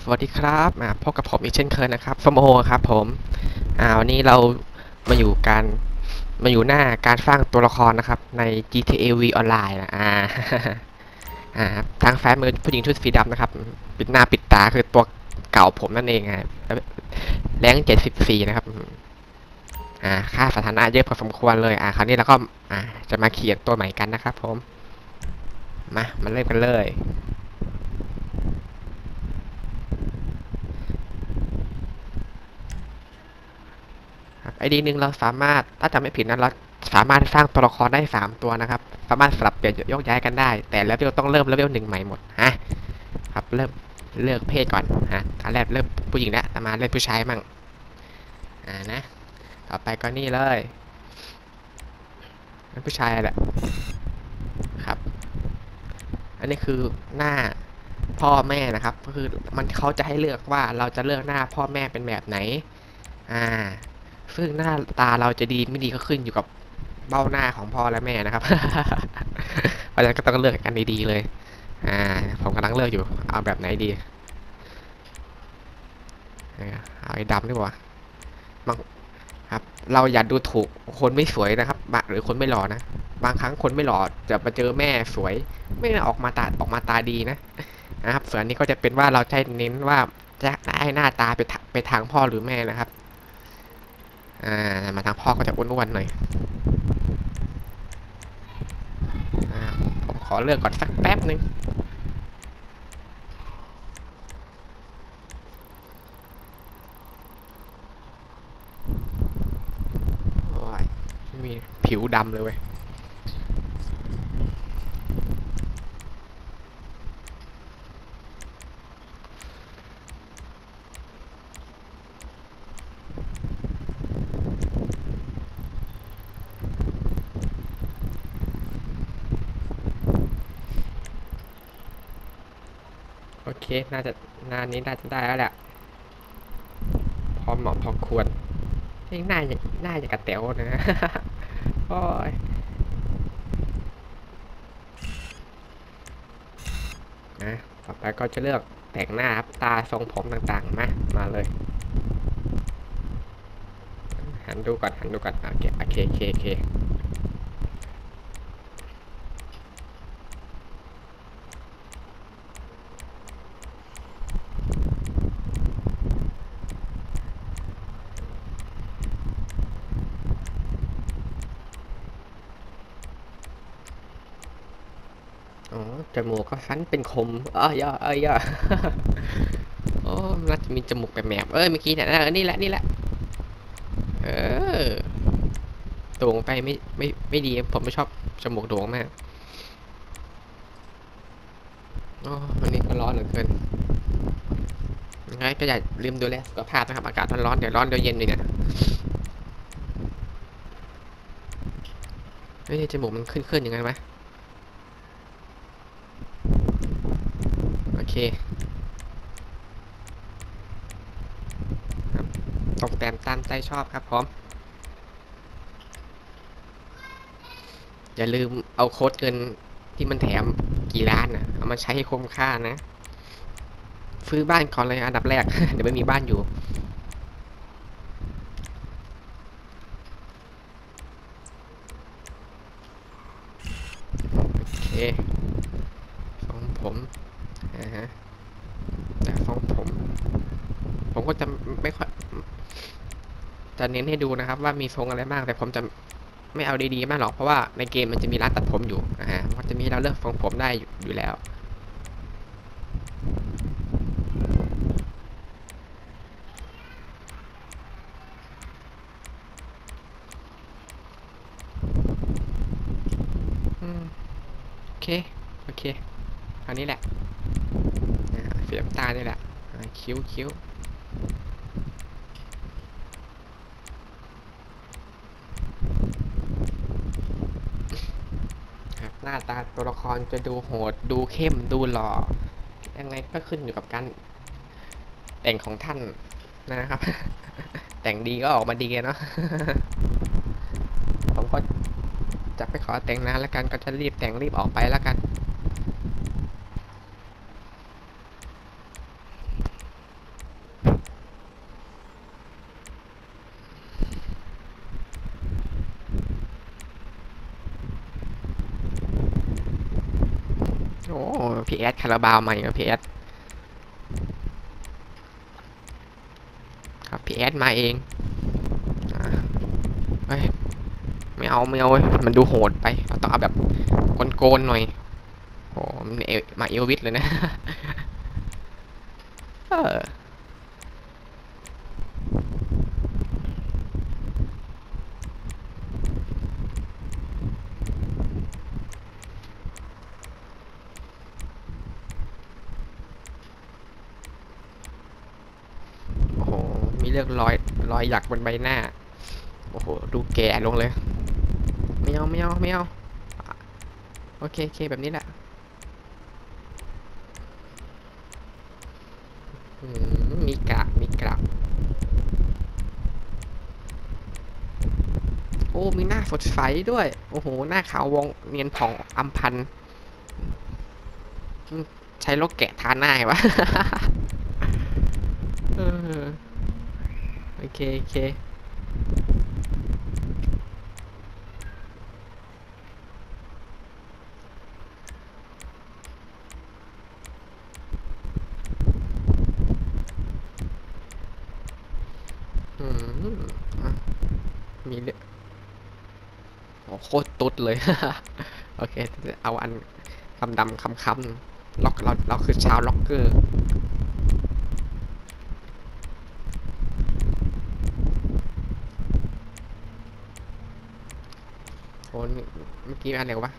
สวัสดีครับอ่าพบกับผมอีกเช่นเคยนะครับสมโอครับผมอ่าวันนี้เรามาอยู่การมาอยู่หน้าการสร้างตัวละครนะครับ ใน GTA V ออนไลน์นะอ่าอ่าทางแฟนมือผู้หญิงชุดสีดำนะครับ ปิดหน้าปิดตาคือตัวเก่าผมนั่นเองอะแรงเจ็ดสิบสี่นะครับอ่าค่าสถานะเยอะพอสมควรเลยอ่าคราวนี้เราก็อ่าจะมาเขียนตัวใหม่กันนะครับ ผมมามาเริ่มกันเลย ครับ ไอดีหนึ่งเราสามารถถ้าจำไม่ผิดนะเราสามารถสร้างตัวละครได้สามตัวนะครับ สามารถสลับเปลี่ยนโยกย้ายกันได้ แต่เลเวลต้องเริ่มเลเวลหนึ่งใหม่หมดฮะครับเริ่มเลือกเพศก่อนฮะอันแรกเริ่มผู้หญิงแล้วต่มาเล่นผู้ชายมั่งอ่านะ ต่อไปก็นี่เลยเป็นผู้ชายแหละครับ อันนี้คือหน้าพ่อแม่นะครับ ก็คือมันเขาจะให้เลือกว่าเราจะเลือกหน้าพ่อแม่เป็นแบบไหน อ่า ซึ่งหน้าตาเราจะดีไม่ดีก็ขึ้นอยู่กับเบ้าหน้าของพ่อและแม่นะครับเพราะฉะนั้นก็ต้องเลือกกันดีๆเลย อ่า ผมกำลังเลือกอยู่ เอาแบบไหนดี เอาไอ้ดำดีกว่าบางครับ เราอย่าดูถูกคนไม่สวยนะครับ หรือคนไม่หล่อนะ บางครั้งคนไม่หล่อจะมาเจอแม่สวย ไม่ออกมาตาออกมาตาดีนะ นะครับ ส่วนนี้ก็จะเป็นว่าเราใช้เน้นว่าจะให้หน้าตาไปไปทางพ่อหรือแม่นะครับ อ่ามาทางพ่อก็จะอ้วนๆหน่อยอ่าผมขอเลือกก่อนสักแป๊บหนึ่งโอ้ยมีผิวดำเลยเว้ย โอเค น่าจะนานนี้น่าจะได้แล้วแหละ พอเหมาะพอควรนี่น่าจะน่าจะกระเต๋วนะ โอ้ยนะต่อไปก็จะเลือกแต่งหน้าครับ ตาทรงผมต่างๆ มา มาเลย หันดูก่อน หันดูก่อน โอเค โอเคโอเค อ๋อ จมูกก็สั้นเป็นคมอ้อย่าเอ้ยย่าโอ้น่าจะมีจมูกแบบแมบเอ้ยเมื่อกี้เนี่ยเออนี่แหละนี่แหละ เออโด่งไปไม่ไม่ไม่ดี ผมไม่ชอบจมูกโด่งมากโอ้วันนี้ก็ร้อนเหลือเกินยังไงก็อย่าลืมดูแลสุขภาพนะครับ อากาศมันร้อนเดี๋ยวร้อนเดี๋ยวเย็นเลยเนี่ยเฮ้ยจมูกมันขึ้นขึ้นยังไงวะโเคตกแต่งตามใจชอบครับพร้อม อย่าลืมเอาโค้ดเงินที่มันแถมกี่ล้านนะเอามาใช้ให้คุ้มค่านะ ซื้อบ้านก่อนเลยอันดับแรก เดี๋ยวไม่มีบ้านอยู่ โอเคทรงผมอ่าฮะแต่ทรงผม ผมก็จะไม่ค่อย จะเน้นให้ดูนะครับว่ามีทรงอะไรบ้างแต่ผมจะไม่เอาดีๆมากหรอกเพราะว่าในเกมมันจะมีร้านตัดผมอยู่อ่าฮะมันจะมีเราเลือกทรงผมได้อยู่แล้ว โอเค โอเคอันนี้แหละอ่าสีน้ำตาลนี่แหละ คิ้วคิ้วครับ หน้าตาตัวละครจะดูโหด ดูเข้มดูหล่อ ยังไงก็ขึ้นอยู่กับการแต่งของท่านนะครับ แต่งดีก็ออกมาดีเนาะผมก็จะไปขอแต่งนานแล้วกันก็จะรีบแต่งรีบออกไปแล้วกัน โอ้พีเอ สคาราบาวมาอีกแล้วพีเอสครับพีเอสมาเองเฮ้ยไม่เอาไม่เอาเว้ยมันดูโหดไปเราต้องเอาแบบโกนๆหน่อยโอ้มันเอมาเอลวิสเลยนะ เออ เรื่องรอยรอยหยักบนใบหน้า โอ้โห ดูแก่ลงเลย ไม่เอาไม่เอาไม่เอาโอเคโอเคแบบนี้แหละมีกระมีกระโอ้ มีหน้าสดใสด้วย โอ้โห หน้าขาววงเนียนผ่องอัมพันธ์ใช้รกแกะทาหน้าไงวะ เออ โอเค โอเค อืมอะมีเรื่องโอ้โคตรตุ๊ดเลย โอเค เอาอันคำดำคำคำล็อกเราเราคือชาวล็อกเกอร์ โอ้นี่ เมื่อกี้อะไรวะ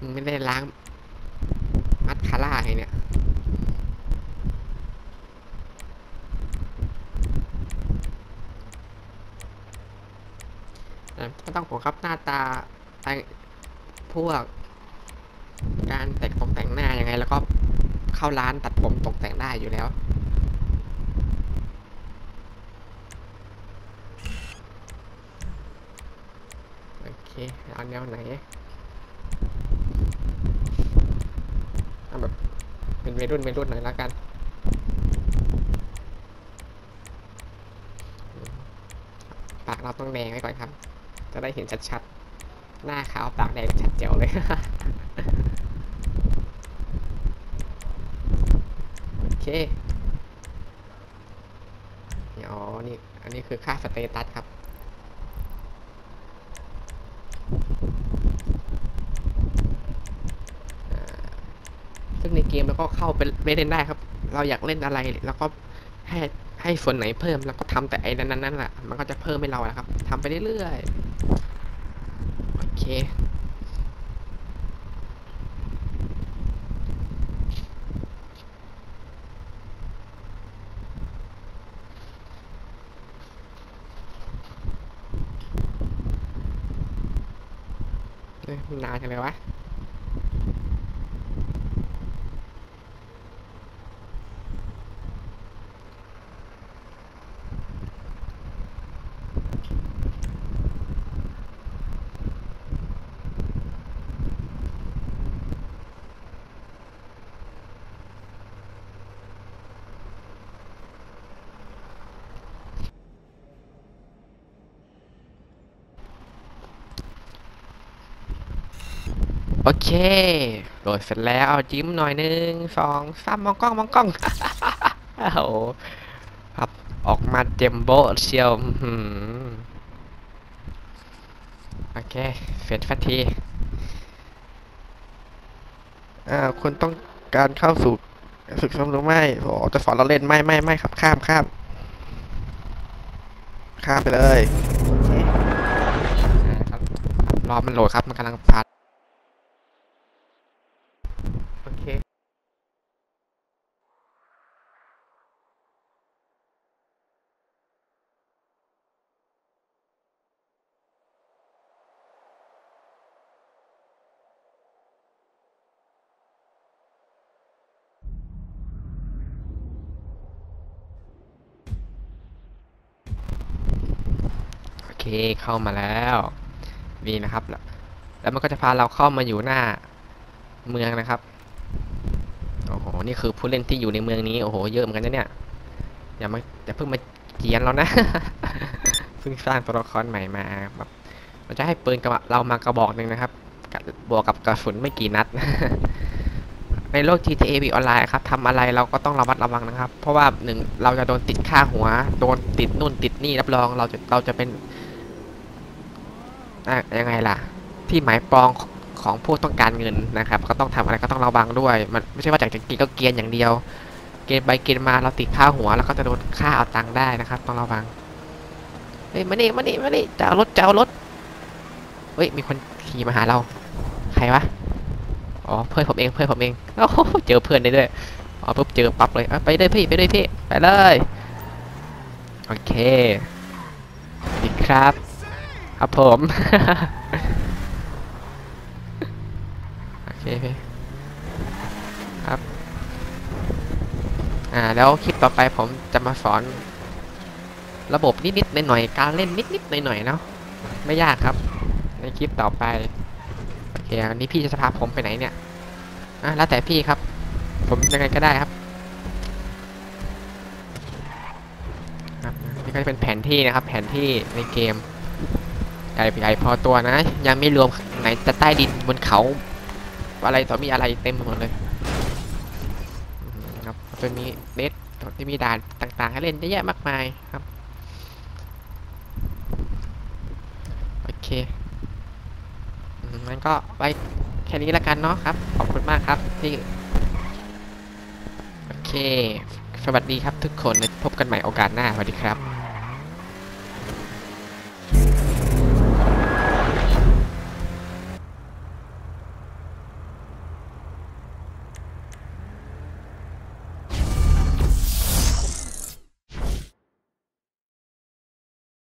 มึงไม่ได้ล้าง มัดคาร่าไงเนี่ยแต่ไม่ต้องห่วงครับหน้าตาแต่งพวก การแต่งตกแต่งหน้ายังไง แล้วก็เข้าร้านตัดผมตกแต่งได้อยู่แล้ว เคเอาแนวไหนเอาแบบเป็นเมรุ่นเมรุ่นหน่อยแล้วกันปากเราต้องแดงไว้ก่อนครับ จะได้เห็นชัดๆ หน้าขาวปากแดงชัดเจ๋วเลยโอเคอ๋อนี่อันนี้คือค่าสเตตัสครับ อ่าซึ่งใน เกมแล้วก็เข้าไปไม่เล่นได้ครับ เราอยากเล่นอะไรแล้วก็ให้ให้ส่วนไหนเพิ่มแล้วก็ทำแต่ไอ้นั้นนั่นแหละมันก็จะเพิ่มให้เราอะครับทำไปเรื่อยๆโอเคนนานจังเลยวะ โอเค โหลดเสร็จแล้วเอาจิ้มหน่อยหนึ่งสองสามมองกล้องมองกล้องโอ้โหครับออกมาเจมโบเชียวโอเคเสร็จฟันทีอ่าคุณต้องการเข้าสู่ศึกสมหรือไม่โอ้จะสอนเราเล่นไม่ไม่ไม่ครับข้ามข้ามข้ามไปเลยรอมันโหลดครับ มันกำลังพัด เคเข้ามาแล้วนี่นะครับ แล้วมันก็จะพาเราเข้ามาอยู่หน้าเมืองนะครับโอ้โหนี่คือผู้เล่นที่อยู่ในเมืองนี้โอ้โหเยอะเหมือนกันนะเนี่ยอย่ามาอย่าเพิ่งมาเกียนเรานะเพิ่งสร้างตัวละครใหม่มาแบบมันจะให้ปืนกับเรามากระบอกหนึ่งนะครับบวกกับกระสุนไม่กี่นัด ในโลก GTA V ออนไลน์ครับทำอะไรเราก็ต้องระมัดระวังนะครับ เพราะว่าหนึ่งเราจะโดนติดค่าหัว โดนติดนู่นติดนี่รับรองเราจะเราจะเป็น ยังไงล่ะ ที่หมายปองของผู้ต้องการเงินนะครับ ก็ต้องทำอะไรก็ต้องระวังด้วย มันไม่ใช่ว่าจากจะกินก็เกียนอย่างเดียว เกณฑ์ไปเกณฑ์มาเราติดค่าหัว แล้วก็จะโดนค่าเอาตังค์ได้นะครับ ต้องระวังเฮ้ยมานี่มานี่มานี่จะเอารถจะเอารถเฮ้ยมีคนขี่มาหาเรา ใครวะอ๋อเพื่อนผมเองเพื่อนผมเองโอ้โหเจอเพื่อนได้ด้วยอ๋อปุ๊บเจอปั๊บเลยไปเลยพี่ไปเลยพี่ไปเลยโอเคดีครับ ครับผม โอเคครับ อ่า แล้วคลิปต่อไปผมจะมาสอน ระบบนิดๆหน่อยๆการเล่นนิดๆหน่อยๆเนาะ ไม่ยากครับ ในคลิปต่อไป โอเคอันนี้พี่จะพาผมไปไหนเนี่ย อะ แล้วแต่พี่ครับ ผมยังไงก็ได้ครับครับนี่ก็จะเป็นแผนที่นะครับ แผนที่ในเกม ใหญ่ใหญ่พอตัวนะ ยังไม่รวมไหนจะใต้ดินบนเขา อะไรต่อมีอะไรเต็มหมดเลยครับจะมีเนตที่มีด่านต่างๆให้เล่นเยอะแยะมากมายครับโอเคมงั้นก็ไว้แค่นี้แล้วกันเนาะครับ ขอบคุณมากครับที่โอเค สวัสดีครับทุกคนพบกันใหม่โอกาสหน้าสวัสดีครับ